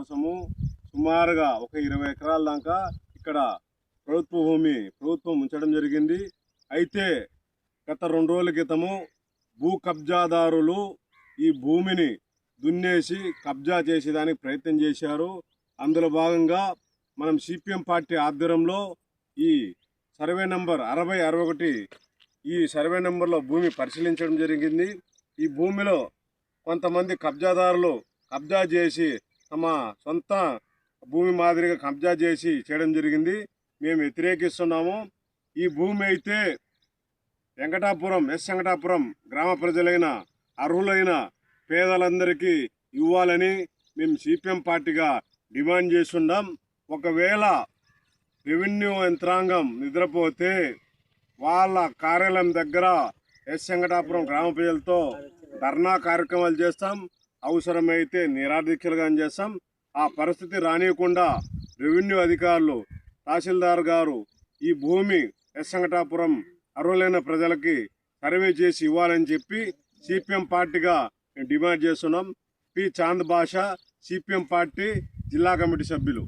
కోసము సుమారుగా ఒక ఇరవై ఎకరాల దాకా ఇక్కడ ప్రభుత్వ భూమి ప్రభుత్వం ఉంచడం జరిగింది. అయితే గత రెండు రోజుల క్రితము భూ కబ్జాదారులు ఈ భూమిని దున్నేసి కబ్జా చేసేదానికి ప్రయత్నం చేశారు. అందులో భాగంగా మనం సిపిఎం పార్టీ ఆధ్వర్యంలో ఈ సర్వే నంబర్ అరవై అరవై ఒకటి ఈ సర్వే నెంబర్లో భూమి పరిశీలించడం జరిగింది. ఈ భూమిలో కొంతమంది కబ్జాదారులు కబ్జా చేసి తమ సొంత భూమి మాదిరిగా కబ్జా చేసి చేయడం జరిగింది. మేము వ్యతిరేకిస్తున్నాము. ఈ భూమి అయితే వెంకటాపురం ఎస్ వెంకటాపురం గ్రామ ప్రజలైన అర్హులైన పేదలందరికీ ఇవ్వాలని మేము సిపిఎం పార్టీగా డిమాండ్ చేస్తున్నాం. ఒకవేళ రెవెన్యూ యంత్రాంగం నిద్రపోతే వాళ్ళ కార్యాలయం దగ్గర ఎస్ వెంకటాపురం గ్రామ ప్రజలతో ధర్నా కార్యక్రమాలు చేస్తాం. అవసరమైతే నిరాదీక్షలుగా చేస్తాం ఆ పరిస్థితి రానియకుండా రెవెన్యూ అధికారులు తహసీల్దార్ గారు ఈ భూమి ఎస్ వెంకటాపురం అర్హులైన ప్రజలకి సర్వే చేసి ఇవ్వాలని చెప్పి సిపిఎం పార్టీగా మేము డిమాండ్ చేస్తున్నాం. పి చాంద్ భాష సిపిఎం పార్టీ జిల్లా కమిటీ సభ్యులు.